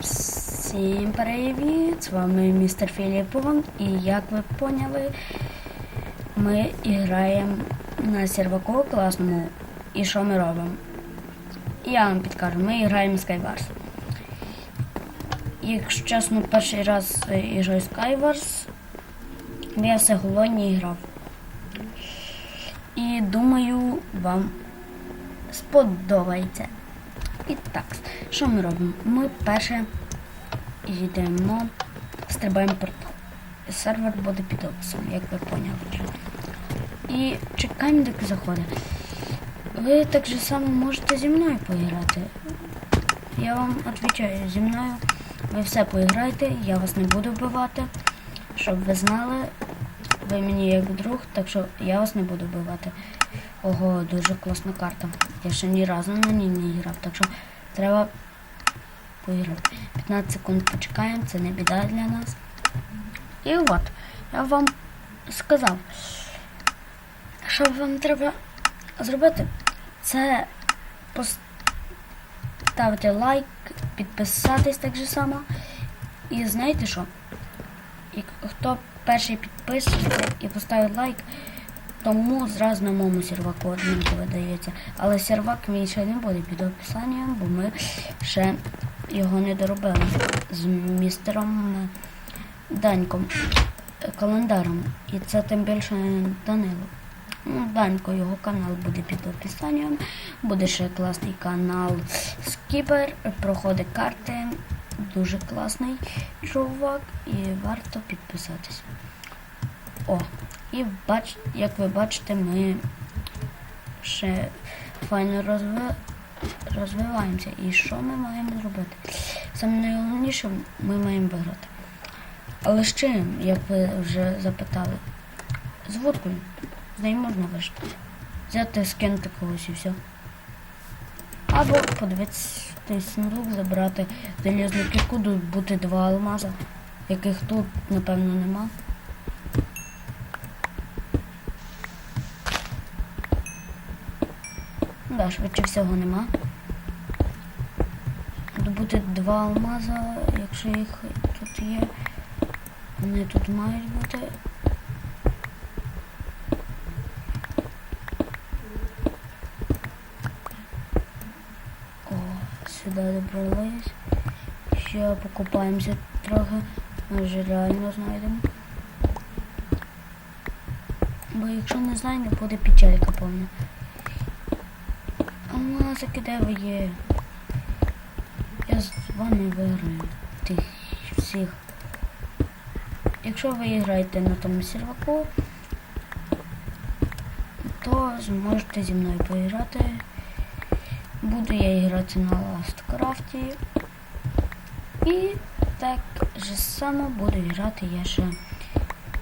Всім привіт! З вами містер Філіппон і як ви поняли, ми граємо на серваку класному. І що ми робимо? Я вам підкажу, ми граємо Skywars. Якщо чесно, перший раз граю Skywars, я все голодні грав. І думаю, вам сподобається. І так, що ми робимо? Ми перше йдемо, стрибаємо портал. Сервер буде під описом, як ви поняли. І чекаємо, доки заходить. Ви так же само можете зі мною поіграти. Я вам відповідаю, зі мною ви все поіграєте, я вас не буду вбивати. Щоб ви знали, ви мені як друг, так що я вас не буду вбивати. Ого, дуже класна карта. Я ще ні разу на ній не грав, так що треба поіграти. 15 секунд почекаємо, це не біда для нас. І от, я вам сказав, що вам треба зробити, це поставити лайк, підписатись так же само. І знаєте що? І хто перший підписується і поставить лайк, тому зразу на моєму серваку адмінку видається. Але сервак мій ще не буде під описанням, бо ми ще його не доробили з містером е, Даньком е, календаром. І це тим більше Данило. Ну, Данько, його канал буде під описанням. Буде ще класний канал Скіпер, проходить карти. Дуже класний чувак і варто підписатись. О, і бач, як ви бачите, ми ще файно розви... розвиваємося. І що ми маємо зробити? Саме найголовніше ми маємо виграти. Але з чим, як ви вже запитали, з водкою. З нею можна вижити. Взяти скинути когось і все. Або подивитися сундук, забрати залізну кірку, бути два алмаза, яких тут, напевно, нема. Да, швидше всього нема. Добути два алмаза, якщо їх тут є. Вони тут мають бути. О, сюди добрались. Ще покупаємося трохи. Ми вже реально знайдемо. Бо якщо не знайдемо, буде печалька повна. Алмазики, де ви є? Я з вами виграю тих всіх. Якщо ви граєте на тому серваку, то зможете зі мною поіграти. Буду я грати на Ласткрафті. І так же само буду грати я ще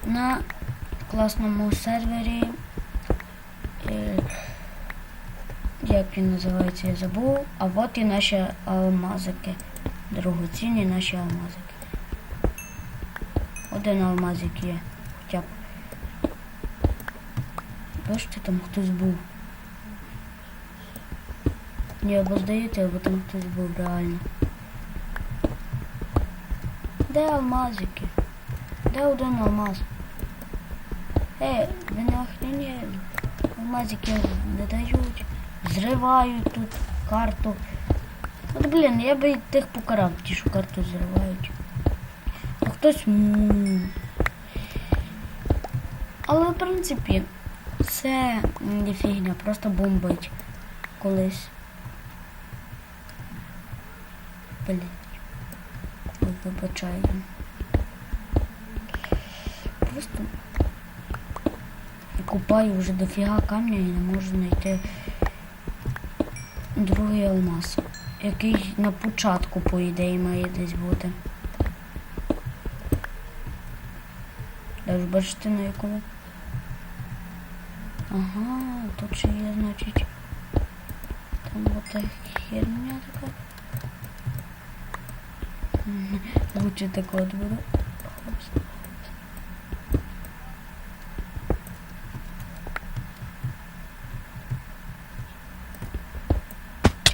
на класному сервері. Е, як він називається, я забув. А от і наші алмазики. Дорогоцінні наші алмазики. Один алмазик є. Хоча б. Бачите, там хтось був. Ні, або здається, або там хтось був реально. Де алмазики? Де один алмаз? Ей, ви не охренели? Алмазики не дають. Зривають тут карту. От блін, я би тих покарав, ті, що карту зривають. А хтось. м. Але в принципі це не фігня, просто бомбить колись. Блін. Вибачаю. Просто купаю вже дофіга камня і не можу знайти другий алмаз, який на початку, по ідеї, має десь бути. Де ж бачите на якому? Ага, тут ще є, значить. Там ота херня така. Лучше так от буду.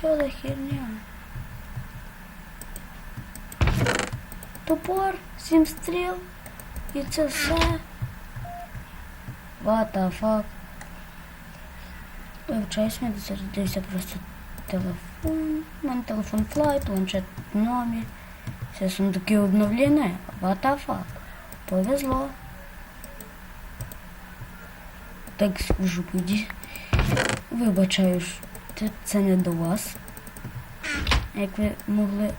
Що за херня? топор, сім стріл. І це все. What the fuck? Вивчаюсь, мене зарядився просто телефон. У мене телефон флайт, планшет номі. Все сундуки обновлені. What the fuck? Повезло. Так скажу тоді. Вибачаю, що Це- не до вас. Як ви могли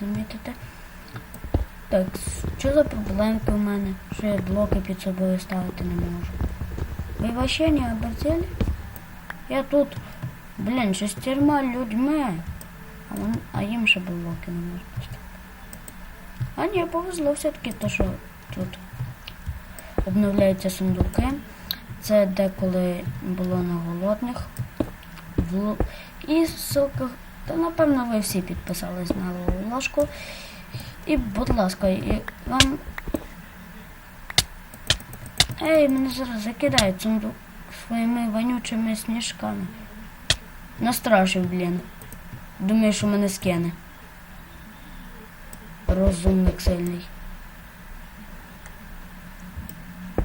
замітити. Так, що за проблемки у мене? Що я блоки під собою ставити не можу? Ви вообще не оборзели? Я тут, блін, шестерма людьми. А, вон, а їм ще блоки не можна поставити. А ні, повезло все-таки то, що тут обновляються сундуки. Це деколи було на голодних. В І ссылка, та напевно ви всі підписались на ложку. І, будь ласка, і вам. Ей, мене зараз закидають сундук своїми вонючими сніжками. Настрашив, блін. Думаю, що мене скине. Розумник сильний.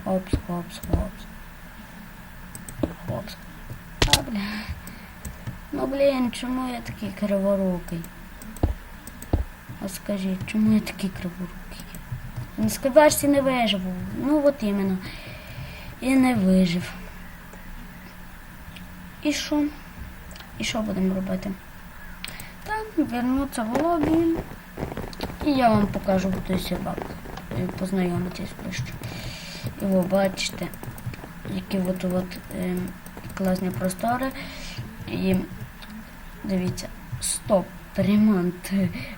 Хопс, хопс, хопс. Хопс. А, бля. Ну, блін, чому я такий криворукий? А скажіть, чому я такий криворукий? Не скажешся, не виживу. Ну от іменно. І не вижив. І що? І що будемо робити? Там вернуться в лобі. І я вам покажу той собак. І познайомитись ближче. І ви бачите, які от от е, класні простори. І дивіться, стоп, ремонт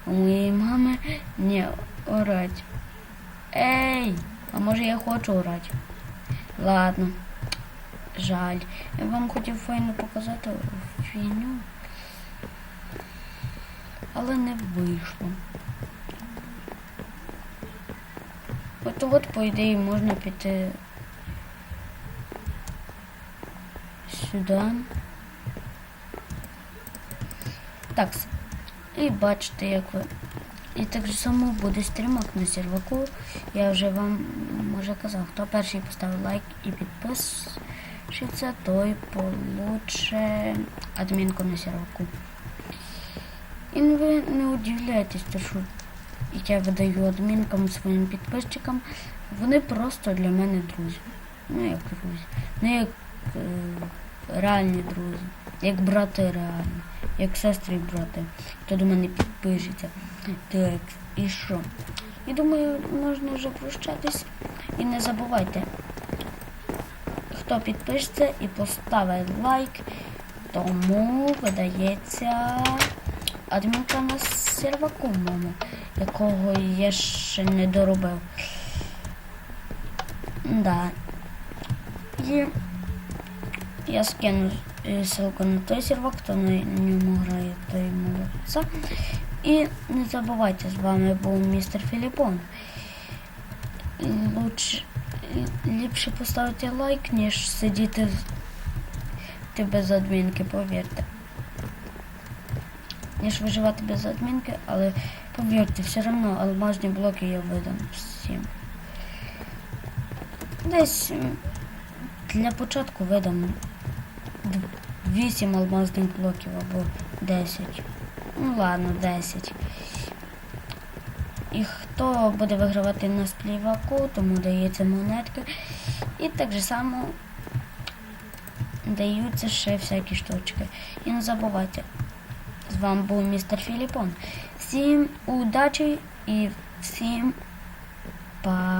у моєї мами не орать. Ей, а може я хочу орати? Ладно, жаль. Я вам хотів файно показати фігню. Але не вийшло. От от, по ідеї, можна піти сюди. Так. І бачите, як ви. І так само буде стрімок на серваку. Я вже вам може казав, хто перший поставив лайк і підпишеться, той получе адмінку на серваку. І ви не удивляйтесь, що я видаю адмінкам своїм підписчикам. Вони просто для мене друзі. Ну як друзі. Не як е, реальні друзі, як брати реальні, як сестри і брати. Хто до мене підпишеться. Так, і що? І думаю, можна вже прощатись. І не забувайте, хто підпишеться і поставить лайк, тому видається адмінка на серваку моєму, якого я ще не доробив. Да. І я скину е, ссылку на той сервак, хто на ньому грає, той молодця. І не забувайте, з вами був містер Філіпон. Лучше, ліпше поставити лайк, ніж сидіти без адмінки, повірте. Ніж виживати без адмінки, але повірте, все одно алмазні блоки я видам всім. Десь для початку видам 8 алмазних блоків або 10. Ну ладно, 10. І хто буде вигравати на спліваку, тому дається монетки. І так же само даються ще всякі штучки. І не забувайте, з вами був містер Філіпон. Всім удачі і всім па.